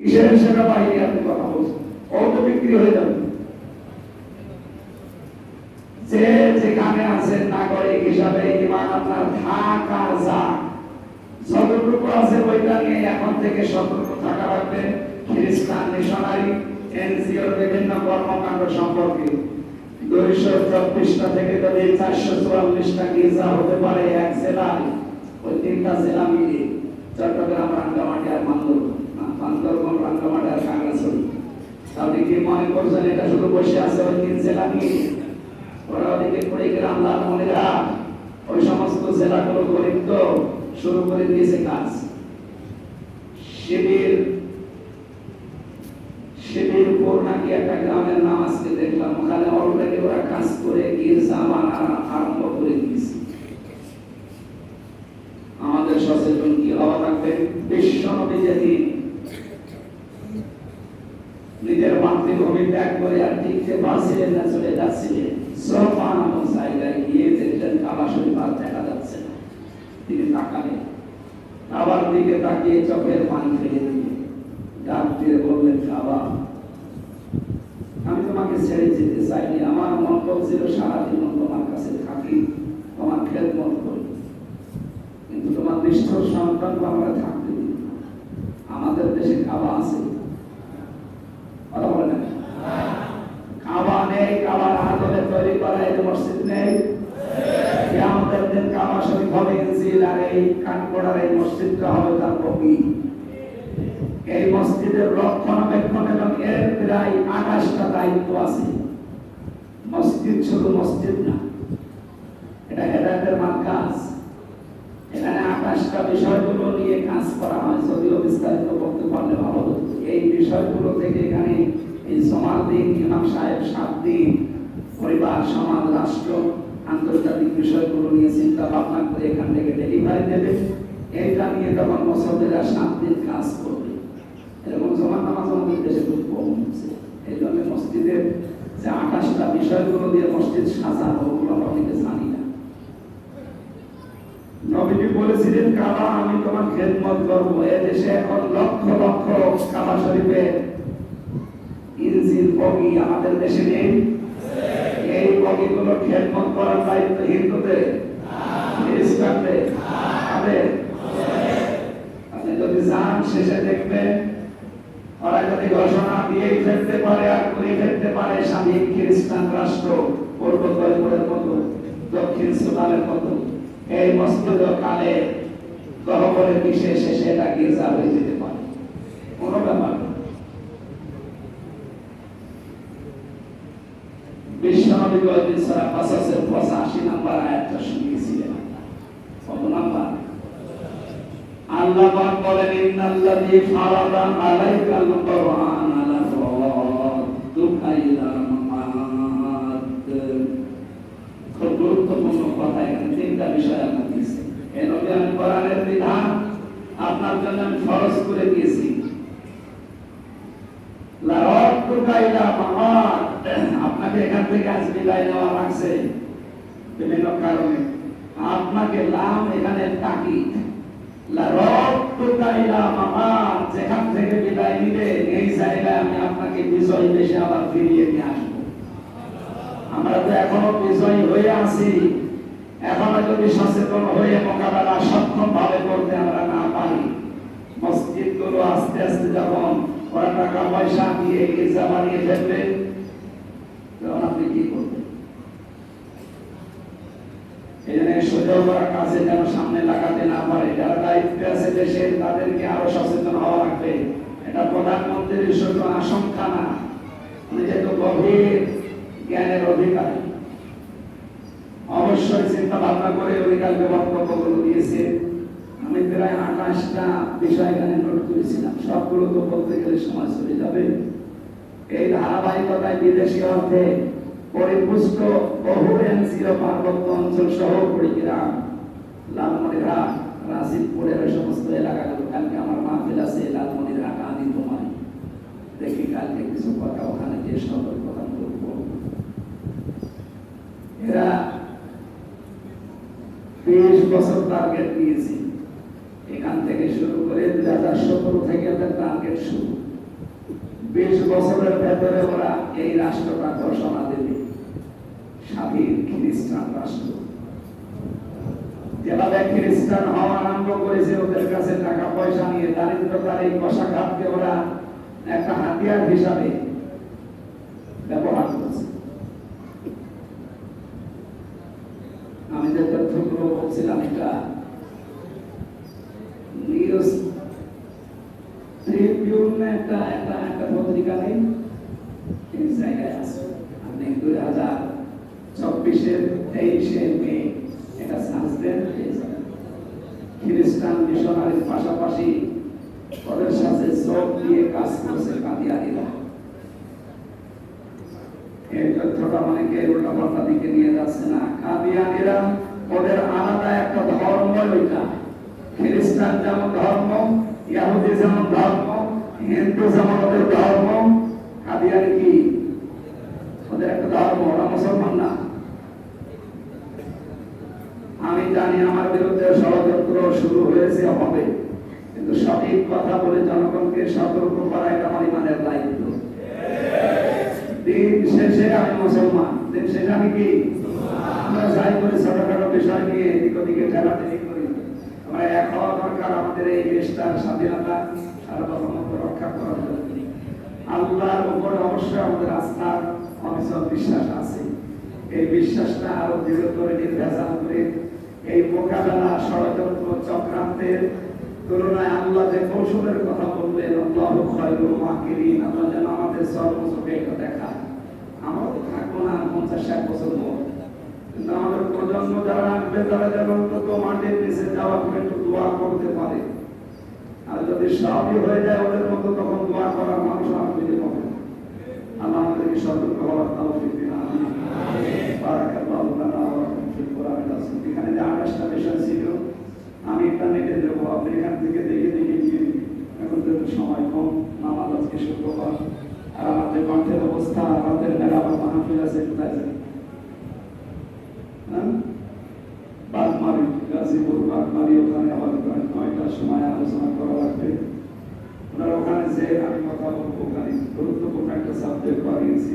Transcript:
কিসের সেনা বাহিনী আপনি কথা বলছেন? অত বিক্রি হয়ে যাবে। যে যেখানে আছেন নাগরিক হিসাবে ইমান আপনার থাক যাক। যতটুকু আছে ওইটা নিয়ে এখন থেকে সতর্ক থাকা রাখবেন খ্রিস্টান মিশনারি, এনজিওর বিভিন্ন কর্মকাণ্ড সম্পর্কে। দুইশো চব্বিশটা থেকে যদি চারশো চুয়াল্লিশটা গির্জা হতে পারে এক জেলায়, ওই তিনটা জেলা মিলিয়ে চট্টগ্রাম, রাঙ্গামাটি আর বান্দরবান না, বান্দরবান রাঙ্গামাটি আর খাগড়াছড়ি আপনি কি মনে করছেন এটা শুধু বসে আছে ওই তিন জেলা নিয়ে ওরা ওদিকে কুড়িগ্রাম লালমনিরা ওই সমস্ত জেলাগুলো গরিব তো শুরু করে দিয়েছে কাজ। শিবির শিবিরপুর নাকি একটা গ্রামের নাম আজকে দেখলাম। ওখানে অলরেডি ওরা কাজ করে গির্জা বানানো আরম্ভ করে দিয়েছে আমাদের সচেতন কি হওয়া লাগবে বিশ্ব নবী যেদিন মাতৃভূমি ত্যাগ করে আর টিকতে পারছিলেন না চলে যাচ্ছিলেন সোফা নামক জায়গায় গিয়ে দেখলেন কাবা শরীফ দেখা যাচ্ছে না। তিনি তাকালেন। কাবার দিকে তাকিয়ে চোখের পানি ফেলে দিয়ে ডাক বললেন কাবা আমি তোমাকে ছেড়ে যেতে চাইনি। আমার মন বলছিল সারাদিন তোমার কাছে থাকি, তোমার খেদমত করি। কিন্তু তোমার নিষ্ঠুর সন্তান আমরা থাকতে দিই আমাদের দেশে কাবা আছে। কথা বলে কাবা নেই, কাবার আদলে তৈরি করা এই মসজিদ নেই। কিয়ামতের দিন কাবা শরীফ হবে, ইনজিল আর এই কাঠগড়ার এই মসজিদটা হবে তার কপি এই মসজিদের রক্ষণাবেক্ষণ এবং এর প্রায় আঠাশটা দায়িত্ব আছে। মসজিদ শুধু মসজিদ না, এটা হেদায়তের মার্কাজ। এখানে আঠাশটা বিষয়গুলো নিয়ে কাজ করা হয়, যদিও বিস্তারিত করতে পারলে ভালো এই বিষয়গুলো থেকে এখানে এই দিন ইমাম সাহেব সাত দিন পরিবার, সমাজ, রাষ্ট্র, আন্তর্জাতিক বিষয়গুলো নিয়ে চিন্তা ভাবনা করে এখান থেকে ডেলিভারি দেবে। নিয়ে তখন মুসলিমরা সাত দিন কাজ করবে, এরকম জমা নামাজ আমাদের দেশে খুব কম হচ্ছে। এই জন্য মসজিদের যে আঠাশটা বিষয়গুলো দিয়ে মসজিদ সাজানো, ওগুলো আমরা অনেকে জানি না। নবীজি বলেছিলেন, কাবা, আমি তোমার খেদমত করব। এ দেশে এখন লক্ষ লক্ষ কাবা শরীফে ইনজিল, বগি আমাদের দেশে নেই। এই বগিগুলো খেদমত করার দায়িত্ব হিন্দুদের। আপনি যদি যান, শেষে দেখবেন ওরা যদি ঘোষণা দিয়ে ফেলতে পারে আর করে ফেলতে পারে স্বাধীন খ্রিস্টান রাষ্ট্র, পূর্ব তৈপুরের মতো, দক্ষিণ সুদানের মতো। এই মসজিদ কালে গহবরের বিশেষ শেষে এটা গির্জা হয়ে যেতে পারে। কোনো ব্যাপার বিশ্বনবী কয়েকদিন নাম্বার নাম্বার? আল্লাহ বলেন তিনটা বিষয় আপনার দিয়েছে। এই নবী আমি কোরআনের বিধান আপনার জন্য আমি ফরজ করে দিয়েছি। আপনাকে এখান থেকে আজ বিদায় নেওয়া লাগছে বিভিন্ন কারণে। আপনাকে লাম এখানে তাকিদ যেখান থেকে বিদায় নিবে, এই জায়গায় আমি আপনাকে বিজয় দেশে আবার ফিরিয়ে নিয়ে আসব। আমরা তো এখনও বিজয়ী হয়ে আছি। এখনও যদি সচেতন হয়ে মোকাবেলা সক্ষম ভাবে করতে আমরা না পারি মসজিদগুলো আস্তে আস্তে যখন ওরা টাকা পয়সা দিয়ে গির্জা বানিয়ে ফেলবে, তখন আপনি কি করবেন? কাজে যেন সামনে লাগাতে না পারে, যারা দায়িত্বে আছে দেশের তাদেরকে আরও সচেতন হওয়া লাগবে। এটা প্রধানমন্ত্রীর শুধু আশঙ্কা না, উনি যেহেতু গভীর জ্ঞানের অধিকারী। অবশ্যই চিন্তা ভাবনা করে উনি কালকে বক্তব্যগুলো দিয়েছে। আমি প্রায় আঠাশটা বিষয় এখানে নোট করেছিলাম। সবগুলো তো বলতে গেলে সময় চলে যাবে। এই ধারাবাহিকতায় বিদেশি অর্থে পরিপুষ্ট বহু এনসিও পার্বত্য অঞ্চল সহ কুড়িগ্রাম লালমনিরহাট রাশিদপুরের সমস্ত এলাকাগুলো। কালকে আমার মাহফিল আছে, লালমনিরহাট, আদি তোমার। দেখি কালকে কিছু কথা ওখানে গিয়ে সতর্কতা করব এরা বিশ বছর টার্গেট দিয়েছি এখান থেকে শুরু করে দুই হাজার সতেরো থেকে টার্গেট শুরু। বিশ বছরের ভেতরে ওরা এই রাষ্ট্রটা ঘোষণা দেবে। স্বাধীন খ্রিস্টান রাষ্ট্র। যেভাবে খ্রিস্টান হওয়া আরম্ভ করেছে, ওদের কাছে টাকা পয়সা নিয়ে দারিদ্রতার এই কষাঘাতকে ওরা একটা হাতিয়ার হিসাবে ব্যবহার করছে। আমি যে বলছিলাম এটা। নিউজ ট্রিবিউন একটা একটা একটা পত্রিকা নেই। এই জায়গায় আছে আপনি দুই হাজার চব্বিশের তেইশে মে এটা সার্চ দেন। খ্রিস্টান মিশনারির পাশাপাশি ওদের সাথে যোগ দিয়ে কাজ করছে কাদিয়ানিরা। এই তথ্যটা অনেকে উল্টাপাল্টা দিকে নিয়ে যাচ্ছে না। কাদিয়ানিরা ওদের আলাদা একটা ধর্ম ওইটা খ্রিস্টান যেমন ধর্ম, ইয়াহুদি যেমন ধর্ম, হিন্দু যেমন ওদের ধর্ম কাদিয়ানি কি? ওদের একটা ধর্ম, ওরা মুসলমান না। আমি জানি আমার বিরুদ্ধে ষড়যন্ত্র শুরু হয়েছে, হবে। কিন্তু সঠিক কথা বলে জনগণকে সতর্ক করা এটা আমার ইমানের দায়িত্ব। দিন শেষে আমি মুসলমান, দিন শেষে আমি কি? আমরা যাই করে, ছোটখাটো বিষয় নিয়ে এদিক ওদিকে ঠেলাঠেলি করি। আমরা এক হওয়া দরকার আমাদের এই দেশটার স্বাধীনতা, সার্বভৌমত্ব রক্ষা করার জন্য। আল্লাহর উপরে অবশ্যই আমাদের আস্থার অবিচল বিশ্বাস আছে। এই বিশ্বাসটা আরও দৃঢ় করে নির্ভেজাল করে এই মোকাবেলা ষড়যন্ত্র চক্রান্তের তুলনায় আল্লাহ যে কৌশলের কথা বললেন, আল্লাহ খয়রুল মাকিরিন আল্লাহ যেন আমাদের সর্বচোখে এটা দেখা আমরা তো থাকব না পঞ্চাশ ষাট বছর পর। কিন্তু আমাদের প্রজন্ম যারা আসবে তারা যেন অন্তত মাটির নিচে যাওয়া একটু দোয়া করতে পারে। আর যদি সবই হয়ে যায় ওদের মতো, তখন দোয়া করার মানুষ আর খুঁজে পাবে আল্লাহ আমাদেরকে সতর্ক হওয়ার যে আঠাশটা বিষয় ছিল, আমি ইন্টারনেটে দেবো আপনি এখান থেকে দেখে দেখে এখন তো সময় কম, নামাজ আজকে শুক্রবার। আর আমাদের কণ্ঠের অবস্থা, আমাদের মেলা মাহফিল আছে কোথায় হ্যাঁ? বাগমারি গাজীপুর বাগমারি ওখানে আবার নয়টার সময় আলোচনা করা লাগবে। ওনার ওখানে যে আমি কথা বলব ওখানে গুরুত্বপূর্ণ একটা সাবজেক্ট পারিয়েছি